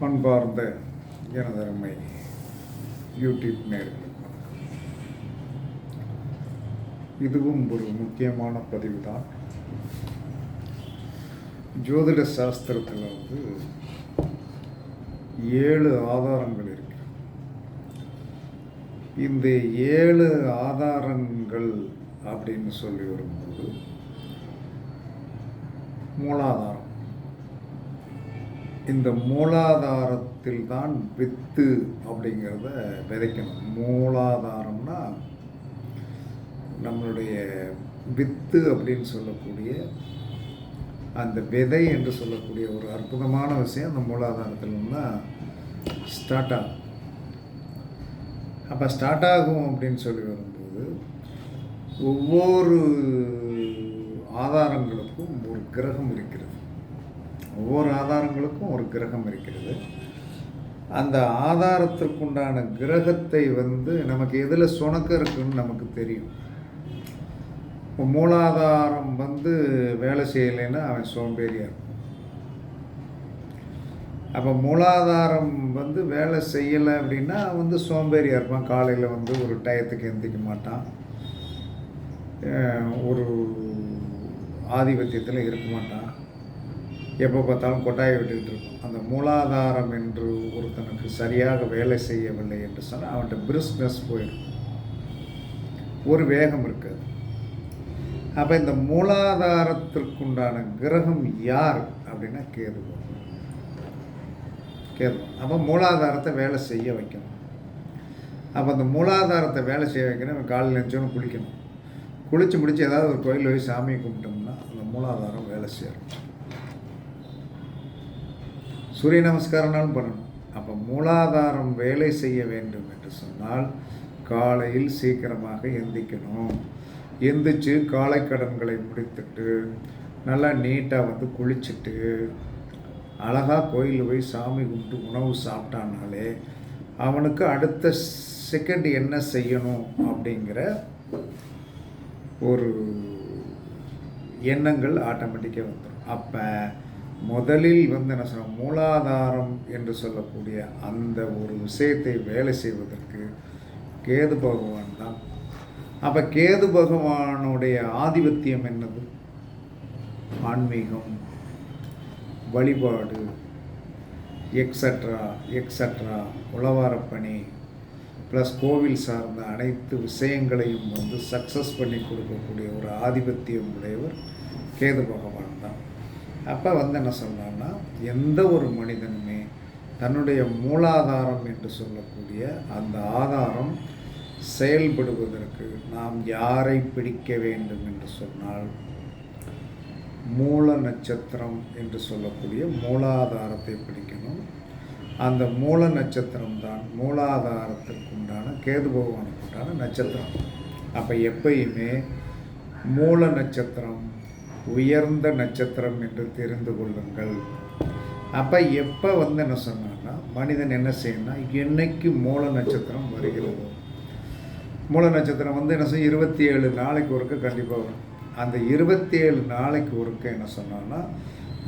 பண்பார்ந்த எனதருமை யூடியூப் நேர்களுக்கு இதுவும் ஒரு முக்கியமான பதிவு தான் ஜோதிட சாஸ்திரத்தில் வந்து ஏழு ஆதாரங்கள் இருக்கு. இந்த ஏழு ஆதாரங்கள் அப்படின்னு சொல்லி வரும்போது மூலாதாரம். இந்த மூலாதாரத்தில் தான் வித்து அப்படிங்கிறத விதைக்கணும். மூலாதாரம்னா நம்மளுடைய வித்து அப்படின்னு சொல்லக்கூடிய அந்த விதை என்று சொல்லக்கூடிய ஒரு அற்புதமான விஷயம் அந்த மூலாதாரத்தில் தான் ஸ்டார்ட் ஆகும். அப்போ ஸ்டார்ட் ஆகும் அப்படின்னு சொல்லி வரும்போது ஒவ்வொரு ஆதாரங்களுக்கும் ஒரு கிரகம் இருக்கிறது. ஒவ்வொரு ஆதாரங்களுக்கும் ஒரு கிரகம் இருக்கிறது. அந்த ஆதாரத்திற்குண்டான கிரகத்தை வந்து நமக்கு எதில் சுணக்க இருக்குன்னு நமக்கு தெரியும். இப்போ மூலாதாரம் வந்து வேலை செய்யலைன்னா அவன் சோம்பேறியாக இருக்கும். அப்போ மூலாதாரம் வந்து வேலை செய்யலை அப்படின்னா வந்து சோம்பேறியாக இருப்பான். காலையில் வந்து ஒரு டயத்துக்கு எந்திக்க மாட்டான். ஒரு ஆதிபத்தியத்தில் இருக்க மாட்டான். எப்போ பார்த்தாலும் கொட்டாயை விட்டுக்கிட்டு இருக்கும் அந்த மூலாதாரம் என்று ஒருத்தனுக்கு சரியாக வேலை செய்யவில்லை என்று சொன்னால் அவன்கிட்ட பிரிஸ்னஸ் போயிடும். ஒரு வேகம் இருக்காது. அப்போ இந்த மூலாதாரத்திற்குண்டான கிரகம் யார் அப்படின்னா கேது கேது அப்போ மூலாதாரத்தை வேலை செய்ய வைக்கணும். அப்போ அந்த மூலாதாரத்தை வேலை செய்ய வைக்கணும். காலையில் நினச்சோன்னு குளிக்கணும். குளித்து முடித்து ஏதாவது ஒரு கோயில் போய் சாமியை கும்பிட்டோம்னா அந்த மூலாதாரம் வேலை செய்யணும் சூரிய நமஸ்காரம்னாலும் பண்ணணும். அப்போ மூலாதாரம் வேலை செய்ய வேண்டும் என்று சொன்னால் காலையில் சீக்கிரமாக எந்திக்கணும். எந்திரிச்சு காலை கடன்களை முடித்துட்டு நல்லா நீட்டாக வந்து குளிச்சுட்டு அழகாக கோயிலில் போய் சாமி கும்பிட்டு உணவு சாப்பிட்டானாலே அவனுக்கு அடுத்த செகண்ட் என்ன செய்யணும் அப்படிங்கிற ஒரு எண்ணங்கள் ஆட்டோமேட்டிக்காக வந்துடும் அப்போ முதலில் வந்து என்ன சொல்ல மூலாதாரம் என்று சொல்லக்கூடிய அந்த ஒரு விஷயத்தை வேலை செய்வதற்கு கேது பகவான் தான். அப்போ கேது பகவானுடைய ஆதிபத்தியம் என்னது? ஆன்மீகம் வழிபாடு எக்ஸட்ரா எக்ஸட்ரா உளவாரப்பணி ப்ளஸ் கோவில் சார்ந்த அனைத்து விஷயங்களையும் வந்து சக்ஸஸ் பண்ணி கொடுக்கக்கூடிய ஒரு ஆதிபத்தியம் உடையவர் கேது பகவான் தான். அப்போ வந்து என்ன சொல்லலாம்னா எந்த ஒரு மனிதனுமே தன்னுடைய மூலாதாரம் என்று சொல்லக்கூடிய அந்த ஆதாரம் செயல்படுவதற்கு நாம் யாரை பிடிக்க வேண்டும் என்று சொன்னால் மூல நட்சத்திரம் என்று சொல்லக்கூடிய மூலாதாரத்தை பிடிக்கணும். அந்த மூல நட்சத்திரம் தான் மூலாதாரத்திற்குண்டான கேது பகவானுக்குண்டான நட்சத்திரம். அப்போ எப்பயுமே மூல நட்சத்திரம் உயர்ந்த நட்சத்திரம் என்று தெரிந்து கொள்ளுங்கள். அப்போ எப்போ வந்து என்ன சொன்னான்னா மனிதன் என்ன செய்யணும்னா என்னைக்கு மூல நட்சத்திரம் வருகிறது. மூல நட்சத்திரம் வந்து என்ன செய்யும் இருபத்தி ஏழு நாளைக்கு ஒருக்க கண்டிப்பாக வரும். அந்த இருபத்தி ஏழு நாளைக்கு ஒருக்க என்ன சொன்னான்னா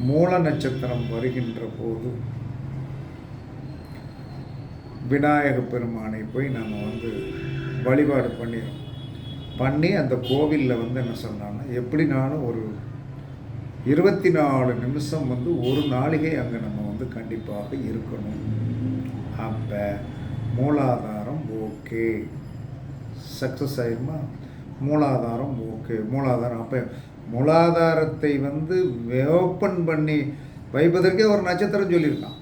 மூல நட்சத்திரம் வருகின்ற போது விநாயக பெருமானை போய் நம்ம வந்து வழிபாடு பண்ணிடுறோம் பண்ணி அந்த கோவிலில் வந்து என்ன சொன்னான்னா எப்படினாலும் ஒரு இருபத்தி நாலு நிமிஷம் வந்து ஒரு நாளிகை அங்கே நம்ம வந்து கண்டிப்பாக இருக்கணும். அப்போ மூலாதாரம் ஓகே. சக்ஸஸ் ஆயிருமா? மூலாதாரம் ஓகே. மூலாதாரம் அப்போ மூலாதாரத்தை வந்து ஓப்பன் பண்ணி வைப்பதற்கே ஒரு நட்சத்திரம் சொல்லியிருக்கான்.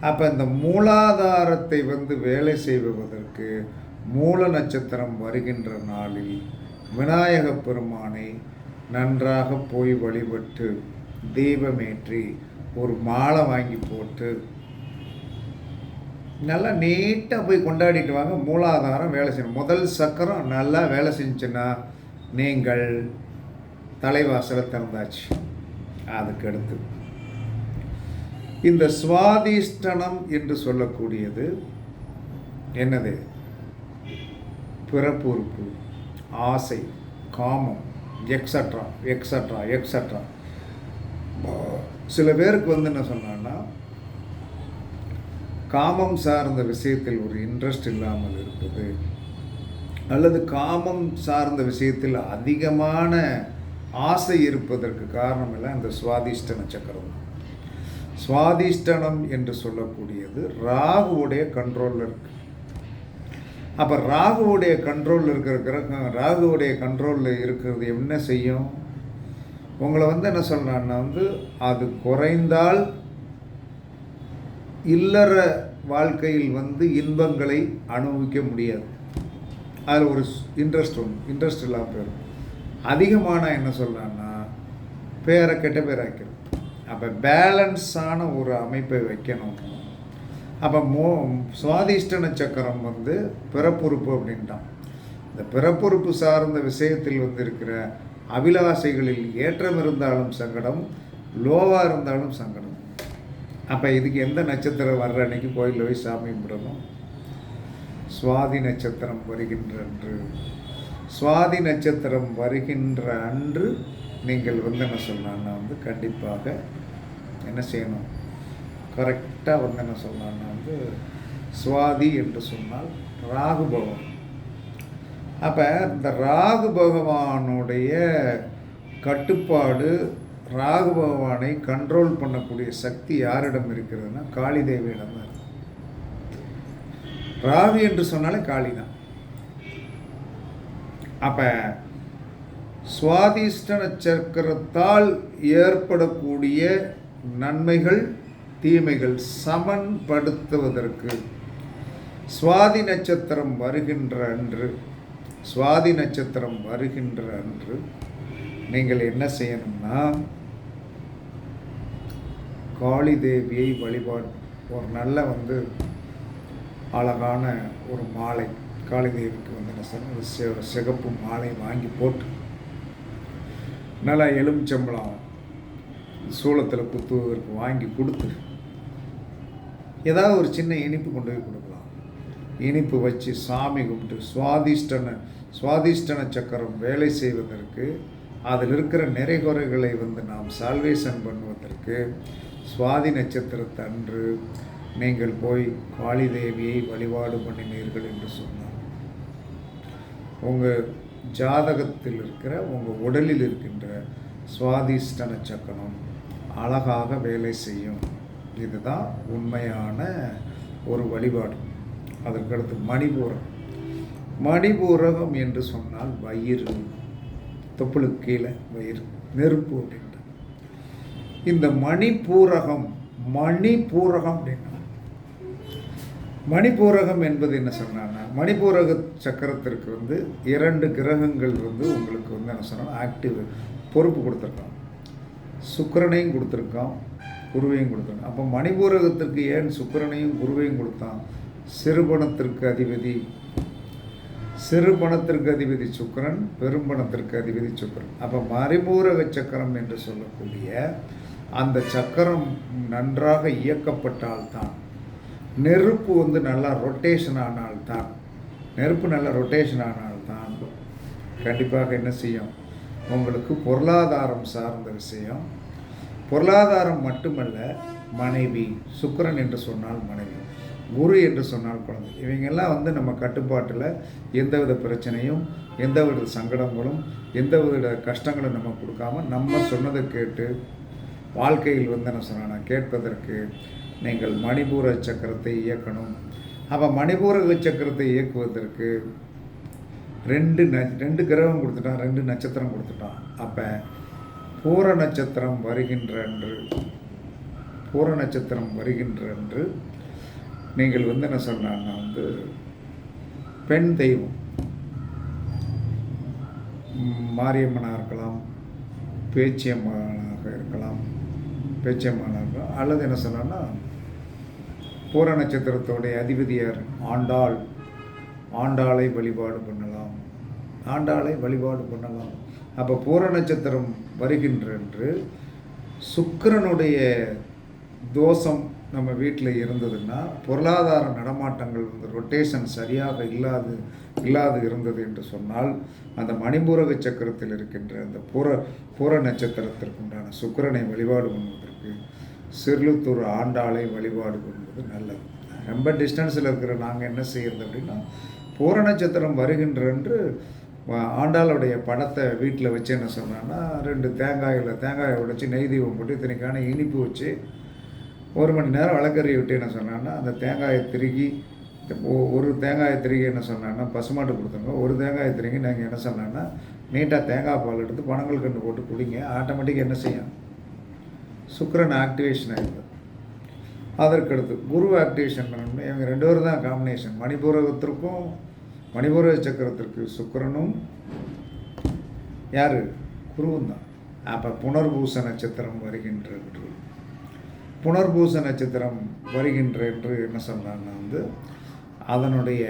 அப்போ இந்த மூலாதாரத்தை வந்து வேலை செய்வதற்கு மூல நட்சத்திரம் வருகின்ற நாளில் விநாயக பெருமானை நன்றாக போய் வழிபட்டு தீபமேற்றி ஒரு மாலை வாங்கி போட்டு நல்லா நீட்டாக போய் கொண்டாடிட்டு வாங்க. மூலாதாரம் வேலை செய்யணும். முதல் சக்கரம் நல்லா வேலை செஞ்சுன்னா நீங்கள் தலைவாசலை திறந்தாச்சு அதுக்கு அடுத்து இந்த சுவாதிஷ்டனம் என்று சொல்லக்கூடியது என்னது? பிறப்புறுப்பு ஆசை காமம். எக்ஸட்ரா எக்ஸட்ரா எக்ஸட்ரா சில பேருக்கு வந்து என்ன சொன்னான்னா காமம் சார்ந்த விஷயத்தில் ஒரு இன்ட்ரெஸ்ட் இல்லாமல் இருப்பது அல்லது காமம் சார்ந்த விஷயத்தில் அதிகமான ஆசை இருப்பதற்கு காரணம் எல்லாம் இந்த சுவாதிஷ்ட நட்சத்திரம் தான். சுவாதிஷ்டனம் என்று சொல்லக்கூடியது ராகுவுடைய கண்ட்ரோலில் இருக்குது அப்போ ராகுவுடைய கண்ட்ரோலில் இருக்கிற கிரகம் ராகுவுடைய கண்ட்ரோலில் இருக்கிறது என்ன செய்யும்? உங்களை வந்து என்ன சொல்கிறான்னா வந்து அது குறைந்தால் இல்லற வாழ்க்கையில் வந்து இன்பங்களை அனுபவிக்க முடியாது. அதில் ஒரு இன்ட்ரெஸ்ட் ஒன்று இன்ட்ரெஸ்ட் இல்லாமல் போயிடும். அதிகமான என்ன சொல்கிறான்னா பேரை கெட்ட பேராக்கிறது அப்போ பேலன்ஸான ஒரு அமைப்பை வைக்கணும். அப்போ மோ சுவாதிஷ்ட சக்கரம் வந்து பிறப்புறுப்பு அப்படின்ட்டான். இந்த பிறப்புறுப்பு சார்ந்த விஷயத்தில் வந்து இருக்கிற அபிலாசைகளில் ஏற்றம் இருந்தாலும் சங்கடம் லோவாக இருந்தாலும் சங்கடம். அப்போ இதுக்கு எந்த நட்சத்திரம் வர்ற அன்னைக்கு கோயிலில் போய் சாமி கும்பிடணும்? சுவாதி நட்சத்திரம் வருகின்ற அன்று. சுவாதி நட்சத்திரம் வருகின்ற அன்று நீங்கள் வந்து என்ன சொல்லலாம்னா வந்து கண்டிப்பாக என்ன செய்யணும்? கரெக்டாக வந்து என்ன சொல்லலாம்னா வந்து சுவாதி என்று சொன்னால் ராகு பகவான். அப்போ இந்த ராகு பகவானுடைய கட்டுப்பாடு ராகு பகவானை கண்ட்ரோல் பண்ணக்கூடிய சக்தி யாரிடம் இருக்கிறதுனா காளி தேவியிடம் தான் ராகு என்று சொன்னாலே காளி தான் அப்போ சுவாதிஷ்ட நட்சத்திரத்தால் ஏற்படக்கூடிய நன்மைகள் தீமைகள் சமன்படுத்துவதற்கு சுவாதி நட்சத்திரம் வருகின்ற அன்று சுவாதி நட்சத்திரம் வருகின்ற அன்று நீங்கள் என்ன செய்யணும்னா காளி தேவியை வழிபாடு. ஒரு நல்ல வந்து அழகான ஒரு மாலை காளி தேவிக்கு வந்து என்ன செய்யணும்? ஒரு சிகப்பு மாலை வாங்கி போட்டு நல்லா எலுமிச்சம்பளம் சூளத்தில் குத்துவதற்கு வாங்கி கொடுத்து ஏதாவது ஒரு சின்ன இனிப்பு கொண்டு போய் கொடுக்கலாம். இனிப்பு வச்சு சாமி கும்பிட்டு சுவாதிஷ்டன சுவாதிஷ்டன சக்கரம் வேலை செய்வதற்கு அதில் இருக்கிற நிறைகுறைகளை வந்து நாம் சால்வேஷன் பண்ணுவதற்கு சுவாதி நட்சத்திரத்தன்று நீங்கள் போய் காளி தேவியை வழிபாடு பண்ணினீர்கள் என்று சொன்னார். உங்கள் ஜாதகத்தில் இருக்கிற உங்கள் உடலில் இருக்கின்ற சுவாதிஷ்டன சக்கரம் அழகாக வேலை செய்யும். இதுதான் உண்மையான ஒரு வழிபாடு. அதற்கடுத்து மணிபூரம். மணிபூரகம் என்று சொன்னால் வயிறு தொப்புளுக்கு கீழே வயிறு நெருப்பு அப்படின்ற இந்த மணிபூரகம் மணிபூரகம் அப்படின்னா மணிபூரகம் என்பது என்ன சொன்னான்னா மணிபூரக சக்கரத்திற்கு வந்து இரண்டு கிரகங்கள் வந்து உங்களுக்கு வந்து என்ன சொன்னால் ஆக்டிவ் பொறுப்பு கொடுத்துருக்கோம் சுக்கரனையும் கொடுத்துருக்கோம் குருவையும் கொடுத்துருக்கான் அப்போ மணிபூரகத்திற்கு ஏன் சுக்கிரனையும் குருவையும் கொடுத்தான்? சிறுபணத்திற்கு அதிபதி சிறுபணத்திற்கு அதிபதி சுக்கிரன் பெரும்பணத்திற்கு அதிபதி சுக்கரன். அப்போ மறைபூரக சக்கரம் என்று சொல்லக்கூடிய அந்த சக்கரம் நன்றாக இயக்கப்பட்டால்தான் நெருப்பு வந்து நல்லா ரொட்டேஷன் ஆனால்தான் நெருப்பு நல்லா ரொட்டேஷன் ஆனால்தான் கண்டிப்பாக என்ன செய்யும்? உங்களுக்கு பொருளாதாரம் சார்ந்த விஷயம் பொருளாதாரம் மட்டுமல்ல மனைவி சுக்கரன் என்று சொன்னால் மனைவி குரு என்று சொன்னால் குழந்தை. இவங்கெல்லாம் வந்து நம்ம கட்டுப்பாட்டில் எந்தவித பிரச்சனையும் எந்தவித சங்கடங்களும் எந்தவித கஷ்டங்களும் நம்ம கொடுக்காம நம்ம சொன்னதை கேட்டு வாழ்க்கையில் வந்து என்ன சொன்னா கேட்பதற்கு நீங்கள் மணிபூர சக்கரத்தை இயக்கணும். அப்போ மணிபூர சக்கரத்தை இயக்குவதற்கு ரெண்டு ந ரெண்டு கிரகம் கொடுத்துட்டான் ரெண்டு நட்சத்திரம் கொடுத்துட்டான். அப்போ பூர நட்சத்திரம் வருகின்ற அன்று பூர நட்சத்திரம் வருகின்ற அன்று நீங்கள் வந்து என்ன சொன்னான்னா வந்து பெண் தெய்வம். மாரியம்மனாக இருக்கலாம் பேச்சியம்மனாக இருக்கலாம் பேச்சியம்மனாக இருக்கலாம் அல்லது என்ன சொன்னான்னா பூர நட்சத்திரத்தோடைய அதிபதியார் ஆண்டாள். ஆண்டாளை வழிபாடு பண்ணலாம். ஆண்டாளை வழிபாடு பண்ணலாம். அப்போ பூர நட்சத்திரம் வருகின்றன்று சுக்கரனுடைய தோஷம் நம்ம வீட்டில் இருந்ததுன்னா பொருளாதார நடமாட்டங்கள் வந்து ரொட்டேஷன் சரியாக இல்லாது இல்லாது இருந்தது என்று சொன்னால் அந்த மணிபூரக சக்கரத்தில் இருக்கின்ற அந்த பூர பூர நட்சத்திரத்திற்கு உண்டான சுக்கிரனை வழிபாடு பண்ணுவதற்கு சிறுலுத்தூர் ஆண்டாளை வழிபாடு பண்ணுவது நல்லது. ரொம்ப டிஸ்டன்ஸில் இருக்கிற நாங்கள் என்ன செய்யறது அப்படின்னா பூர நட்சத்திரம் வருகின்றன்று ஆண்டாளுடைய படத்தை வீட்டில் வச்சு என்ன சொன்னான்னா ரெண்டு தேங்காயில் தேங்காயை உடைச்சி நெய் தீபம் போட்டு இத்தனைக்கான இனிப்பு வச்சு ஒரு மணி நேரம் விளக்கறியை விட்டு என்ன சொன்னான்னா அந்த தேங்காயை திருகி ஒரு தேங்காயை திருகி என்ன சொன்னான்னா பசுமாட்டு கொடுத்துருங்க ஒரு தேங்காயை திருகி நாங்கள் என்ன சொன்னான்னா நீட்டாக தேங்காய் பால் எடுத்து பணங்கள் கண்டு போட்டு குடிங்க ஆட்டோமேட்டிக்காக என்ன செய்யும்? சுக்கரன் ஆக்டிவேஷன் ஆகிடுது அதற்கடுத்து குரு ஆக்டிவேஷன் பண்ணணும் இவங்க ரெண்டு பேரும் தான் காம்பினேஷன். மணிபூரகத்திற்கும் மணிபுர சக்கரத்திற்கு சுக்கிரனும் யார்? குருவும் தான் அப்போ புனர்பூச நட்சத்திரம் வருகின்ற என்று. புனர்பூச நட்சத்திரம் வருகின்ற என்று என்ன சொல்கிறாங்கன்னா வந்து அதனுடைய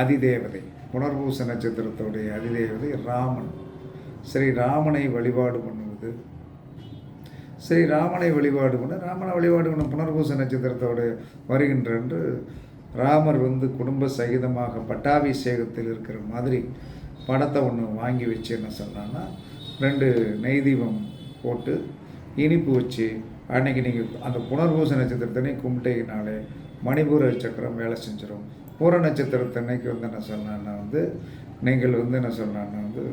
அதிதேவதை புனர்பூச நட்சத்திரத்துடைய அதிதேவதை ராமன். ஸ்ரீ ராமனை வழிபாடு பண்ணுவது. ஸ்ரீ ராமனை வழிபாடு பண்ண ராமனை வழிபாடு பண்ண புனர்பூச நட்சத்திரத்தோடு வருகின்ற என்று ராமர் வந்து குடும்ப சகிதமாக பட்டாபிஷேகத்தில் இருக்கிற மாதிரி படத்தை ஒன்று வாங்கி வச்சு என்ன சொன்னான்னா ரெண்டு நெய் தீபம் போட்டு இனிப்பு வச்சு அன்னைக்கு நீங்கள் அந்த புனர்பூச நட்சத்திரத்தனை கும்பிட்டீங்கனாலே மணிபூர சக்கரம் வேலை செஞ்சிடும் பூர நட்சத்திரத்தன்னைக்கு வந்து என்ன சொன்னான்னா வந்து நீங்கள் வந்து என்ன சொன்னான்னா வந்து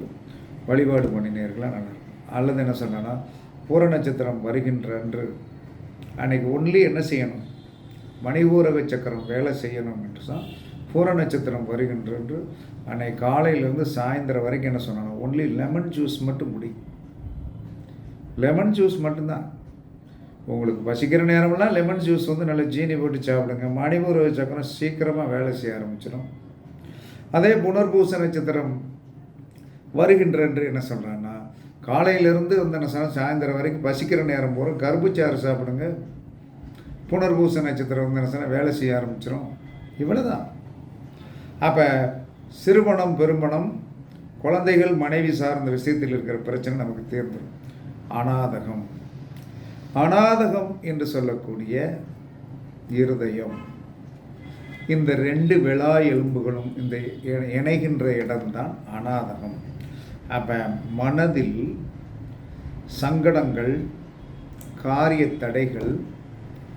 வழிபாடு பண்ணினீர்களாக நல்லா அல்லது என்ன சொன்னான்னா பூர நட்சத்திரம் வருகின்ற அன்று அன்னைக்கு ஒன்லி என்ன செய்யணும்? மணிபூரக சக்கரம் வேலை செய்யணும் என்று தான் பூர நட்சத்திரம் வருகின்ற அன்று அன்னைக்கு காலையிலேருந்து சாயந்தரம் வரைக்கும் என்ன சொன்னாங்க? ஒன்லி லெமன் ஜூஸ் மட்டும் முடி லெமன் ஜூஸ் மட்டும்தான். உங்களுக்கு பசிக்கிற நேரம்லாம் லெமன் ஜூஸ் வந்து நல்லா ஜீனி போட்டு சாப்பிடுங்க. மணிபூரக சக்கரம் சீக்கிரமாக வேலை செய்ய ஆரம்பிச்சிடும். அதே புனர்பூச நட்சத்திரம் வருகின்றன்று என்ன சொல்கிறான்னா காலையிலேருந்து வந்து என்ன சொல்ல சாயந்தரம் வரைக்கும் பசிக்கிற நேரம் போகிறோம் கரும்புச்சாறு சாப்பிடுங்க. புனர்பூச நட்சத்திரம் வந்து வேலை செய்ய ஆரம்பிச்சிடும் இவ்வளோ தான் அப்போ சிறுபணம் பெருமணம் குழந்தைகள் மனைவி சார்ந்த விஷயத்தில் இருக்கிற பிரச்சனை நமக்கு தேர்ந்துடும் அநாதகம் அநாதகம் என்று சொல்லக்கூடிய இருதயம். இந்த ரெண்டு விழா எலும்புகளும் இந்த இணைகின்ற இடம்தான் அநாதகம் அப்போ மனதில் சங்கடங்கள் காரிய தடைகள்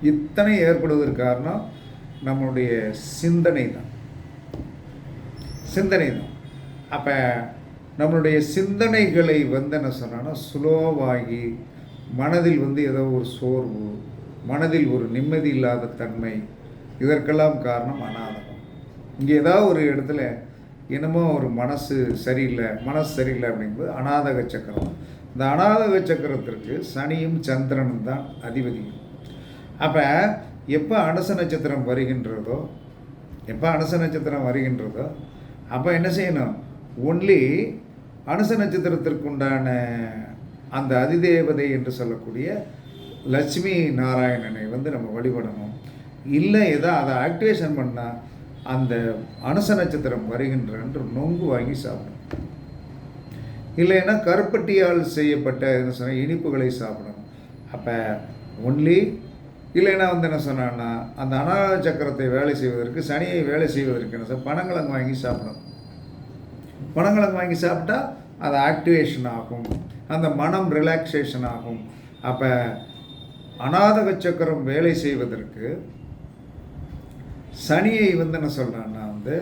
இத்தனை ஏற்படுவதற்கு காரணம் நம்மளுடைய சிந்தனை தான் சிந்தனை தான் அப்போ நம்மளுடைய சிந்தனைகளை வந்து என்ன சொன்னோன்னா ஸ்லோவாகி மனதில் வந்து ஏதோ ஒரு சோர்வு மனதில் ஒரு நிம்மதி இல்லாத தன்மை இதற்கெல்லாம் காரணம் அனாதகம் இங்கே ஏதாவது ஒரு இடத்துல என்னமோ ஒரு மனசு சரியில்லை மனசு சரியில்லை அப்படிங்கும்போது அநாதக சக்கரம். இந்த அநாதக சக்கரத்திற்கு சனியும் சந்திரனும் தான் அதிபதியும் அப்போ எப்போ அனுச நட்சத்திரம் வருகின்றதோ எப்போ அனுச நட்சத்திரம் வருகின்றதோ அப்போ என்ன செய்யணும்? ஒன்லி அனுச நட்சத்திரத்திற்குண்டான அந்த அதிதேவதை என்று சொல்லக்கூடிய லட்சுமி நாராயணனை வந்து நம்ம வழிபடணும். இல்லை ஏதோ அதை ஆக்டிவேஷன் பண்ணால் அந்த அனுச நட்சத்திரம் வருகின்ற நொங்கு வாங்கி சாப்பிடணும். இல்லைன்னா கருப்பட்டியால் செய்யப்பட்ட என்ன சொன்னால் இனிப்புகளை சாப்பிடணும். அப்போ ஒன்லி இல்லைன்னா வந்து என்ன சொன்னான்னா அந்த அனாத சக்கரத்தை வேலை செய்வதற்கு சனியை வேலை செய்வதற்கு என்ன சார் பனங்கிழங்கு வாங்கி சாப்பிடணும். பனங்கிழங்கு வாங்கி சாப்பிட்டா அது ஆக்டிவேஷன் ஆகும். அந்த மனம் ரிலாக்ஸேஷன் ஆகும். அப்போ அநாதக சக்கரம் வேலை செய்வதற்கு சனியை வந்து என்ன சொல்கிறான்னா வந்து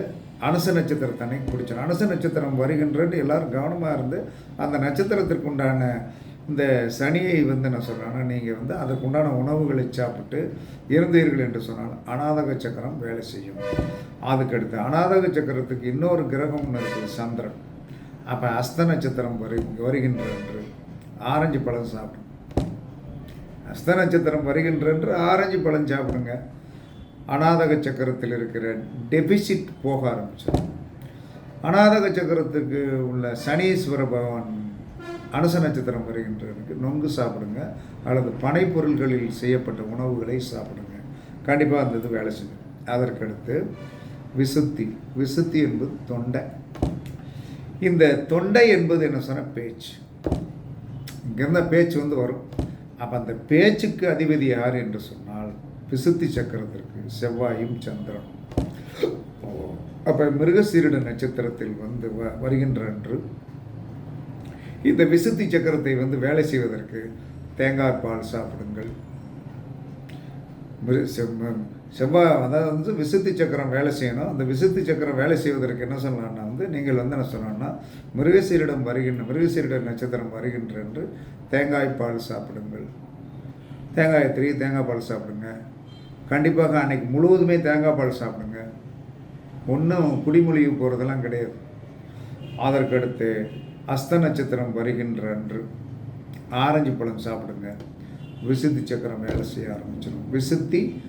அனுச நட்சத்திரத்தனை பிடிச்சிடும் அனுச நட்சத்திரம் வருகின்றன்னு எல்லாரும் கவனமாக இருந்து அந்த நட்சத்திரத்திற்கு உண்டான இந்த சனியை வந்து என்ன சொல்கிறாங்கன்னா நீங்கள் வந்து அதற்குண்டான உணவுகளை சாப்பிட்டு இருந்தீர்கள் என்று சொன்னால் அநாதக சக்கரம் வேலை செய்யும். அதுக்கடுத்து அநாதக சக்கரத்துக்கு இன்னொரு கிரகம்னு இருக்குது சந்திரன். அப்போ அஸ்த நட்சத்திரம் வரு வருகின்ற என்று ஆரஞ்சு பழம் சாப்பிடும். அஸ்த நட்சத்திரம் வருகின்ற என்று ஆரஞ்சு பழம் சாப்பிடுங்க. அநாதக சக்கரத்தில் இருக்கிற டெபிசிட் போக ஆரம்பிச்சிடும். அநாதக சக்கரத்துக்கு உள்ள சனீஸ்வர பகவான் அனுச நட்சத்திரம் வருகின்றதுக்கு நொங்கு சாப்பிடுங்க அல்லது பனைப்பொருள்களில் செய்யப்பட்ட உணவுகளை சாப்பிடுங்க. கண்டிப்பாக அந்த இது வேலை செய்யும். அதற்கடுத்து விசுத்தி. விசுத்தி என்பது தொண்டை. இந்த தொண்டை என்பது என்ன சொன்ன பேச்சு. இங்கேருந்த பேச்சு வந்து வரும். அப்போ அந்த பேச்சுக்கு அதிபதி யார் என்று சொன்னால் விசுத்தி சக்கரத்திற்கு செவ்வாயும் சந்திரனும். அப்போ மிருகசீரிட நட்சத்திரத்தில் வந்து வ வருகின்ற அன்று இந்த விசுத்தி சக்கரத்தை வந்து வேலை செய்வதற்கு தேங்காய் பால் சாப்பிடுங்கள். மிரு- செம்ம- செவ்வாய் அதாவது வந்து விசுத்தி சக்கரம் வேலை செய்யணும். அந்த விசுத்தி சக்கரம் வேலை செய்வதற்கு என்ன சொல்லலாம்னா வந்து நீங்கள் வந்து என்ன சொல்லணும்னா மிருகசீரிடம் வருகின்ற மிருகசீரிட நட்சத்திரம் வருகின்ற என்று தேங்காய் பால் சாப்பிடுங்கள். தேங்காய் திரி தேங்காய் பால் சாப்பிடுங்க. கண்டிப்பாக அன்னைக்கு முழுவதுமே தேங்காய் பால் சாப்பிடுங்க. ஒன்றும் குடிமொழிவு போகிறதெல்லாம் கிடையாது. அதற்கடுத்து அஸ்த நட்சத்திரம் வருகின்ற அன்று ஆரஞ்சு பழம் சாப்பிடுங்க. விசுத்தி சக்கரம் வேலை செய்ய ஆரம்பிச்சிடும் விசுத்தி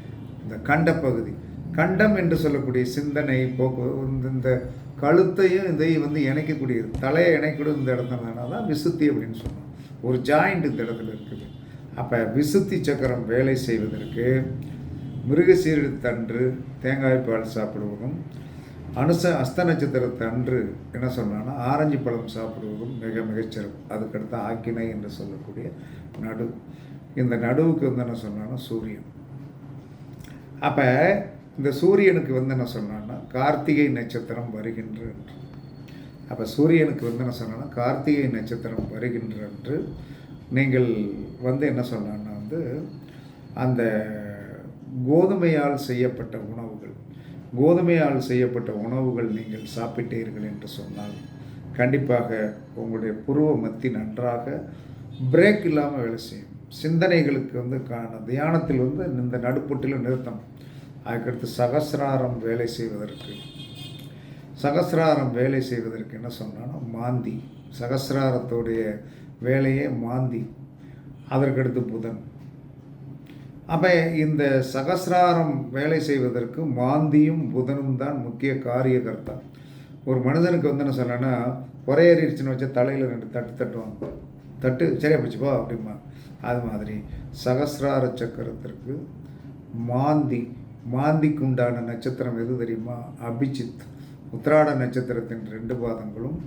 இந்த கண்ட பகுதி. கண்டம் என்று சொல்லக்கூடிய சிந்தனை போக்கு இந்த- இந்த கழுத்தையும் இதையும் வந்து இணைக்கக்கூடியது. தலையை இணைக்கூடும் இந்த இடத்துல. தான் விசுத்தி அப்படின்னு சொன்னோம். ஒரு ஜாயிண்ட் இந்த இடத்துல இருக்குது. அப்போ விசுத்தி சக்கரம் வேலை செய்வதற்கு மிருகசீரிடத்தன்று தேங்காய் பால் சாப்பிடுவதும் அனுச அஸ்த நட்சத்திரத்தை அன்று என்ன சொன்னான்னா ஆரஞ்சு பழம் சாப்பிடுவதும் மிக மிகச்சிறப்பு. அதுக்கடுத்து ஆக்கினை என்று சொல்லக்கூடிய நடு. இந்த நடுவுக்கு வந்து என்ன சொன்னான்னா சூரியன். அப்போ இந்த சூரியனுக்கு வந்து என்ன சொன்னான்னா கார்த்திகை நட்சத்திரம் வருகின்ற என்று அப்போ சூரியனுக்கு வந்து என்ன சொன்னான்னா கார்த்திகை நட்சத்திரம் வருகின்ற என்று நீங்கள் வந்து என்ன சொன்னான்னா வந்து அந்த கோதுமையால் செய்யப்பட்ட உணவுகள் கோதுமையால் செய்யப்பட்ட உணவுகள் நீங்கள் சாப்பிட்டீர்கள் என்று சொன்னால் கண்டிப்பாக உங்களுடைய புருவ மத்தி நன்றாக பிரேக் இல்லாமல் வேலை செய்யும். சிந்தனைகளுக்கு வந்து காண தியானத்தில் வந்து இந்த நடுப்புட்டிலும் நிறுத்தணும் அதுக்கடுத்து சகசிராரம் வேலை செய்வதற்கு. சகசிராரம் வேலை செய்வதற்கு என்ன சொன்னான்னா மாந்தி. சகசிராரத்துடைய வேலையே மாந்தி. அதற்கடுத்து புதன். அப்போ இந்த சகசிராரம் வேலை செய்வதற்கு மாந்தியும் புதனும் தான் முக்கிய காரியகர்த்தா. ஒரு மனிதனுக்கு வந்து என்ன சொன்னேன்னா குறையறிச்சுன்னு வச்சா தலையில் ரெண்டு தட்டு தட்டுவாங்க தட்டு சரியா போச்சுப்பா அப்படிமா அது மாதிரி. சகசிரார சக்கரத்திற்கு மாந்தி மாந்திக்கு உண்டான நட்சத்திரம் எது தெரியுமா? அபிஜித். உத்ராட நட்சத்திரத்தின் ரெண்டு பாதங்களும்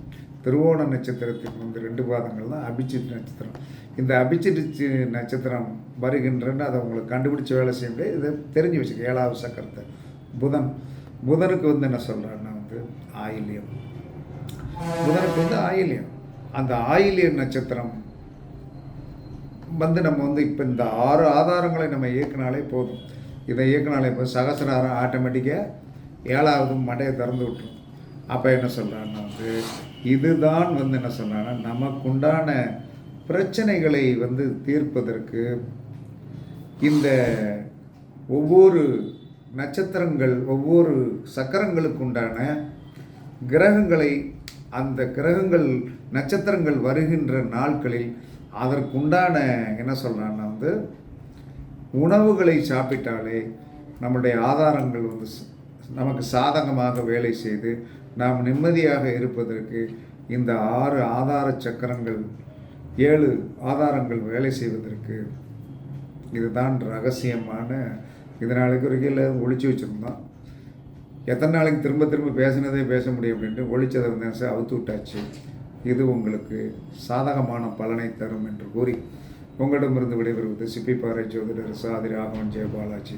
திருவோண நட்சத்திரத்துக்கு வந்து ரெண்டு பாதங்கள் தான் அபிஜித் நட்சத்திரம். இந்த அபிஜித் நட்சத்திரம் வருகின்றன்னு அதை உங்களுக்கு கண்டுபிடிச்சி வேலை செய்ய முடியாது. இதை தெரிஞ்சு வச்சுக்க ஏழாவது சக்கரத்தை. புதன் புதனுக்கு வந்து என்ன சொல்கிறான்னா வந்து ஆயில்யம். புதனுக்கு வந்து ஆயில்யம். அந்த ஆயில்ய நட்சத்திரம் வந்து நம்ம வந்து இப்போ இந்த ஆறு ஆதாரங்களை நம்ம இயக்குனாலே போதும். இதை இயக்குனாலே இப்போ சகசிராரம் ஆட்டோமேட்டிக்காக ஏழாவது மடையை திறந்து விட்டுரும். அப்போ என்ன சொல்கிறான்னா வந்து இதுதான் வந்து என்ன சொல்கிறான்னா நமக்குண்டான பிரச்சனைகளை வந்து தீர்ப்பதற்கு இந்த ஒவ்வொரு நட்சத்திரங்கள் ஒவ்வொரு சக்கரங்களுக்கு உண்டான கிரகங்களை அந்த கிரகங்கள் நட்சத்திரங்கள் வருகின்ற நாட்களில் அதற்குண்டான என்ன சொல்கிறான்னா வந்து உணவுகளை சாப்பிட்டாலே நம்முடைய ஆதாரங்கள் வந்து நமக்கு சாதகமாக வேலை செய்து நாம் நிம்மதியாக இருப்பதற்கு இந்த ஆறு ஆதார சக்கரங்கள் ஏழு ஆதாரங்கள் வேலை செய்வதற்கு இதுதான் ரகசியமான இதனாலுக்கு வரைக்கும் ஒழிச்சு வச்சுருந்தோம் எத்தனை நாளைக்கு திரும்ப திரும்ப பேசினதே பேச முடியும் அப்படின்ட்டு ஒழிச்சதை வந்து சார் அவுத்து விட்டாச்சு. இது உங்களுக்கு சாதகமான பலனை தரும் என்று கூறி உங்களிடமிருந்து விடைபெறுவது சிப்பிப்பாறை ஜோதிடர் சாதி ராகவன் ஜெயபாலாஜி.